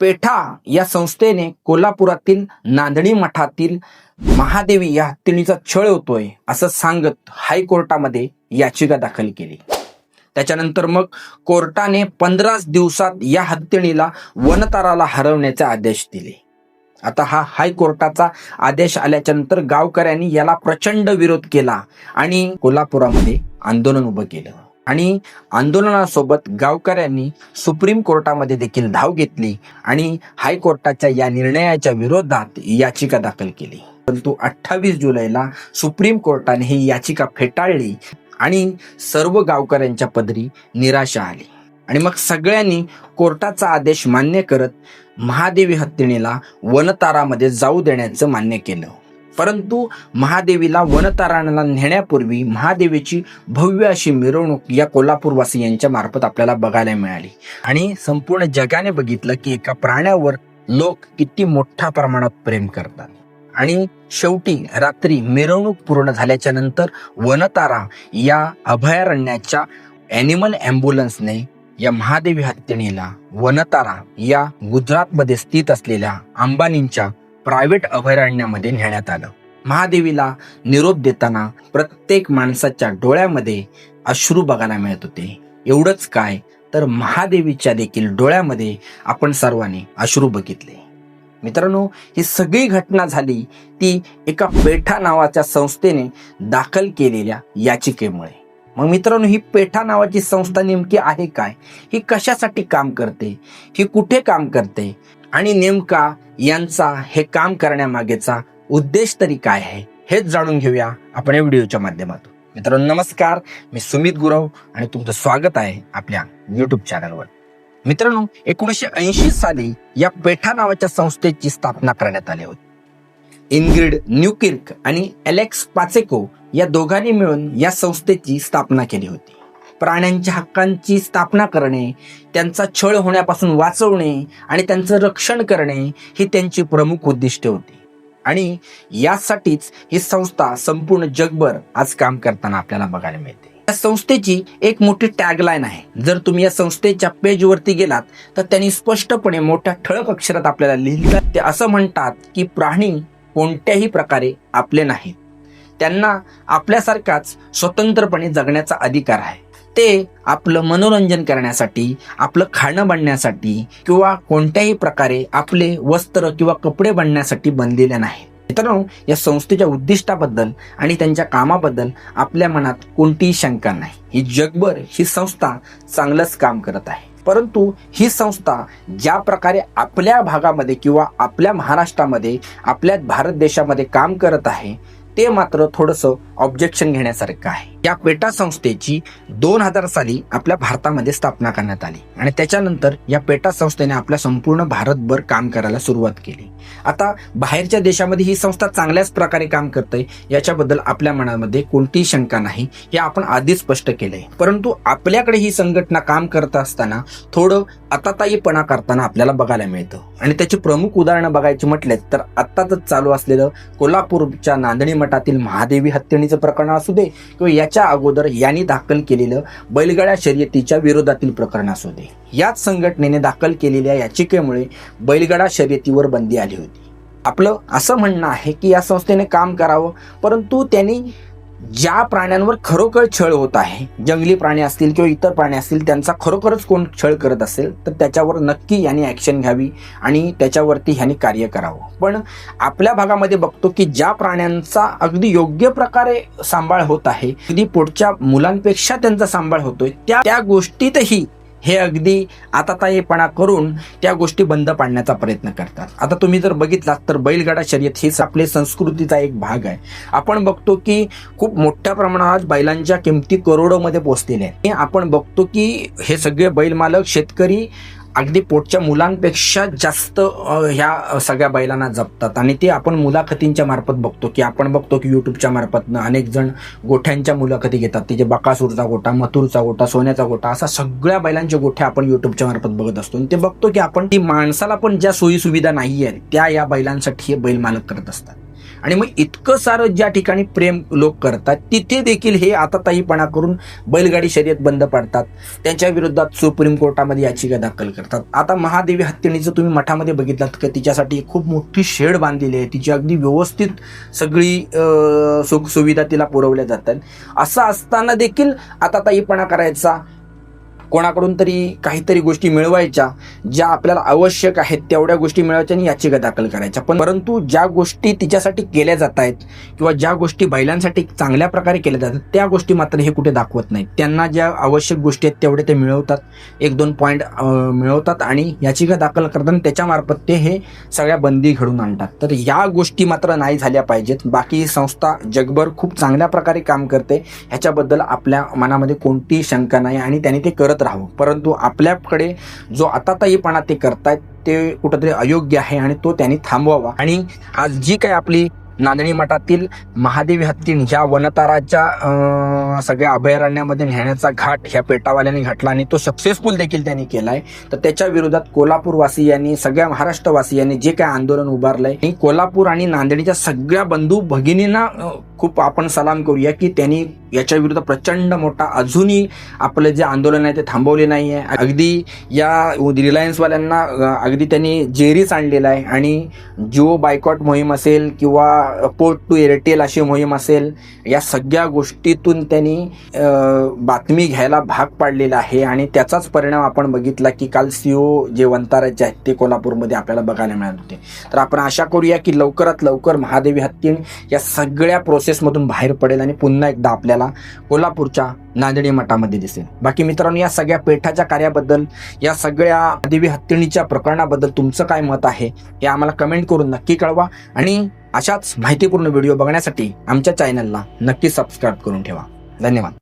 पेठा या संस्थेने कोल्हापुरातील नांदणी मठातील महादेवी या हत्तीणीचा छळ होतोय असं सांगत हायकोर्टामध्ये याचिका दाखल केली. त्याच्यानंतर मग कोर्टाने पंधरा दिवसात या हत्तीणीला वनताराला हरवण्याचे आदेश दिले. आता हा हायकोर्टाचा आदेश आल्याच्यानंतर गावकऱ्यांनी याला प्रचंड विरोध केला आणि कोल्हापुरामध्ये आंदोलन उभं केलं. आणि आंदोलनासोबत गावकऱ्यांनी सुप्रीम कोर्टामध्ये देखील धाव घेतली आणि हायकोर्टाच्या या निर्णयाच्या विरोधात याचिका दाखल केली. परंतु अठ्ठावीस जुलैला सुप्रीम कोर्टाने ही याचिका फेटाळली आणि सर्व गावकऱ्यांच्या पदरी निराशा आली. आणि मग सगळ्यांनी कोर्टाचा आदेश मान्य करत महादेवी हत्तीणीला वनतारामध्ये जाऊ देण्याचं मान्य केलं. परंतु महादेवीला वनतारणाला नेण्यापूर्वी महादेवीची भव्य अशी मिरवणूक या कोल्हापूरवासियांच्या मार्फत आपल्याला बघायला मिळाली. आणि संपूर्ण जगाने बघितलं की एका प्राण्यावर लोक किती मोठ्या प्रमाणात प्रेम करतात. आणि शेवटी रात्री मिरवणूक पूर्ण झाल्याच्यानंतर वनतारा या अभयारण्याच्या ॲनिमल ॲम्ब्युलन्सने या महादेवी हत्तीणीला वनतारा या गुजरातमध्ये स्थित असलेल्या अंबानींच्या प्रायव्हेट अभयारण्यामध्ये नेण्यात आलं. महादेवीला निरोप देताना प्रत्येक माणसाच्या डोळ्यामध्ये अश्रू बघायला मिळत होते. एवढंच काय तर महादेवीच्या देखील डोळ्यामध्ये आपण सर्वांनी अश्रू बघितले. मित्रांनो ही सगळी घटना झाली ती एका पेठा नावाच्या संस्थेने दाखल केलेल्या याचिकेमुळे. मग मित्रांनो ही पेठा नावाची संस्था नेमकी आहे काय? ही कशासाठी काम करते? ही कुठे काम करते? आणि नेमका यांचा हे काम करण्यामागेचा उद्देश तरी काय आहे हेच जाणून घेऊया आपण या व्हिडिओच्या माध्यमातून. मित्रांनो नमस्कार. मी सुमित गुरव आणि तुमचं स्वागत आहे आपल्या युट्यूब चॅनलवर मित्रांनो एकोणीसशे ऐंशी साली या पेठा नावाच्या संस्थेची स्थापना करण्यात आली होती. इनग्रिड न्यूकिर्क आणि एलेक्स पाचेको या दोघांनी मिळून या संस्थेची स्थापना केली होती. प्राण्यांच्या हक्कांची स्थापना करणे त्यांचा छळ होण्यापासून वाचवणे आणि त्यांचं रक्षण करणे ही त्यांची प्रमुख उद्दिष्टे होती. आणि यासाठीच ही संस्था संपूर्ण जगभर आज काम करताना आपल्याला बघायला मिळते. या संस्थेची एक मोठी टॅगलाईन आहे. जर तुम्ही या संस्थेच्या पेजवरती गेलात तर त्यांनी स्पष्टपणे मोठ्या ठळक अक्षरात आपल्याला लिहितात ते असं म्हणतात की प्राणी कोणत्याही प्रकारे आपले नाहीत. त्यांना आपल्यासारखाच स्वतंत्रपणे जगण्याचा अधिकार आहे. ते आपलं मनोरंजन करण्यासाठी आपलं खाणं बनण्यासाठी किंवा कोणत्याही प्रकारे आपले वस्त्र किंवा कपडे बनण्यासाठी बनलेले नाही मित्रांनो या संस्थेच्या उद्दिष्टाबद्दल आणि त्यांच्या कामाबद्दल आपल्या मनात कोणतीही शंका नाही. ही जगभर ही संस्था चांगलंच काम करत आहे. परंतु ही संस्था ज्या प्रकारे आपल्या भागामध्ये किंवा आपल्या महाराष्ट्रामध्ये आपल्या भारत देशामध्ये काम करत आहे ते मात्र थोडंसं ऑब्जेक्शन घेण्यासारखं आहे. या पेटा संस्थेची दोन हजार साली आपल्या भारतामध्ये स्थापना करण्यात आली. आणि त्याच्यानंतर या पेटा संस्थेने आपल्या संपूर्ण भारतभर काम करायला सुरुवात केली. आता बाहेरच्या देशामध्ये ही संस्था चांगल्याच प्रकारे काम करते याच्याबद्दल आपल्या मनामध्ये कोणतीही शंका नाही हे आपण आधीच स्पष्ट केलंय. परंतु आपल्याकडे ही संघटना काम करत असताना थोडं आताताईपणा करताना आपल्याला बघायला मिळतं. आणि त्याची प्रमुख उदाहरणं बघायची म्हटलेत तर आत्ताच चालू असलेलं कोल्हापूरच्या नांदणी मठातील महादेवी हत्येणीचं प्रकरण असू दे किंवा याच्या अगोदर यांनी दाखल केलेलं बैलगाड्या शर्यतीच्या विरोधातील प्रकरण असू दे. याच संघटनेने दाखल केलेल्या याचिकेमुळे बैलगाडा शर्यतीवर बंदी आली होती. आपलं असं म्हणणं आहे की या संस्थेने काम करावं परंतु त्यांनी ज्या प्राण्यांवर खरोखर छळ होत आहे जंगली प्राणी असतील किंवा इतर प्राणी असतील त्यांचा खरोखरच कोण छळ करत असेल तर त्याच्यावर नक्की यांनी ॲक्शन घ्यावी आणि त्याच्यावरती ह्यांनी कार्य करावं. पण आपल्या भागामध्ये बघतो की ज्या प्राण्यांचा अगदी योग्य प्रकारे सांभाळ होत आहे अगदी पुढच्या मुलांपेक्षा त्यांचा सांभाळ होतोय त्या त्या गोष्टीतही हे अगदी आताताईपणा करून त्या गोष्टी बंद पाडण्याचा प्रयत्न करतात. आता तुम्ही जर बघितलात तर बैलगाडा शर्यत हीच आपले संस्कृतीचा एक भाग आहे. आपण बघतो की खूप मोठ्या प्रमाणात बैलांच्या किमती करोडोमध्ये पोचलेल्या आहेत. आपण बघतो की हे सगळे बैल मालक शेतकरी अगदी पोटच्या मुलांपेक्षा जास्त ह्या सगळ्या बैलांना जपतात. आणि ते आपण मुलाखतींच्या मार्फत बघतो की आपण बघतो की युट्यूबच्या मार्फतनं अनेक जण गोठ्यांच्या मुलाखती घेतात. ते जे बकासूरचा गोठा मथुरचा गोठा सोन्याचा गोठा असा सगळ्या बैलांच्या गोठ्या आपण युट्यूबच्या मार्फत बघत असतो. आणि ते बघतो की आपण ती माणसाला पण ज्या सोयी सुविधा नाही आहेत त्या या बैलांसाठी हे बैल मालक करत असतात. आणि मग इतकं सारं ज्या ठिकाणी प्रेम लोक करतात तिथे देखील हे आताताहीपणा करून बैलगाडी शर्यत बंद पाडतात. त्यांच्या विरोधात सुप्रीम कोर्टामध्ये याचिका दाखल करतात. आता महादेवी हत्तीणीचं तुम्ही मठामध्ये बघितलात का? तिच्यासाठी खूप मोठी शेड बांधलेली आहे. तिची अगदी व्यवस्थित सगळी सुखसुविधा तिला पुरवल्या जातात. असं असताना देखील आता ताईपणा करायचा कोणाकडून तरी काहीतरी गोष्टी मिळवायच्या ज्या आपल्याला आवश्यक आहेत तेवढ्या गोष्टी मिळवायच्या आणि याचिका दाखल करायच्या. पण परंतु ज्या गोष्टी तिच्यासाठी केल्या जात आहेत किंवा ज्या गोष्टी बैलांसाठी चांगल्या प्रकारे केल्या जातात त्या गोष्टी मात्र हे कुठे दाखवत नाहीत. त्यांना ज्या आवश्यक गोष्टी आहेत तेवढे ते मिळवतात. एक दोन पॉईंट मिळवतात आणि याचिका दाखल करताना त्याच्यामार्फत ते हे सगळ्या बंदी घडून आणतात. तर या गोष्टी मात्र नाही झाल्या पाहिजेत. बाकी संस्था जगभर खूप चांगल्या प्रकारे काम करते. ह्याच्याबद्दल आपल्या मनामध्ये कोणतीही शंका नाही आणि त्यांनी ते करत राहावं. परंतु आपल्याकडे जो आताताईपणा ते करतायत ते कुठंतरी अयोग्य आहे आणि तो त्यांनी थांबवावा. आणि आज जी काय आपली नांदणी मठातील महादेवी हत्तीण ह्या वनताराच्या सगळ्या अभयारण्यामध्ये नेण्याचा घाट ह्या पेटावाल्यांनी घातला आणि तो सक्सेसफुल देखील त्यांनी केलाय तर त्याच्या विरोधात कोल्हापूरवासियांनी सगळ्या महाराष्ट्रवासियांनी जे काय आंदोलन उभारलंय हे कोल्हापूर आणि नांदेडच्या सगळ्या बंधू भगिनींना खूप आपण सलाम करूया की त्यांनी याच्या विरुद्ध प्रचंड मोठा अजूनही आपलं जे आंदोलन आहे ते थांबवले नाही आहे. अगदी या रिलायन्सवाल्यांना अगदी त्यांनी जेरीच आणलेला आहे आणि जिओ बायकॉट मोहीम असेल किंवा पोर्ट टू एअरटेल अशी मोहीम असेल या सगळ्या गोष्टीतून त्यांनी बातमी घ्यायला भाग पाडलेला आहे आणि त्याचाच परिणाम आपण बघितला की काल सीओ जे वंताराचे आहेत ते कोल्हापूरमध्ये आपल्याला बघायला मिळाले होते. तर आपण आशा करूया की लवकरात लवकर महादेवी हत्तीण या सगळ्या प्रोसेसमधून बाहेर पडेल आणि पुन्हा एकदा आपल्या आपल्याला कोल्हापूरच्या नांदेडी मठामध्ये दिसेल. बाकी मित्रांनो या सगळ्या पेठाच्या कार्याबद्दल या सगळ्या देवी हत्तीणीच्या प्रकरणाबद्दल तुमचं काय मत आहे हे आम्हाला कमेंट करून नक्की कळवा आणि अशाच माहितीपूर्ण व्हिडिओ बघण्यासाठी आमच्या चॅनलला नक्की सबस्क्राईब करून ठेवा. धन्यवाद.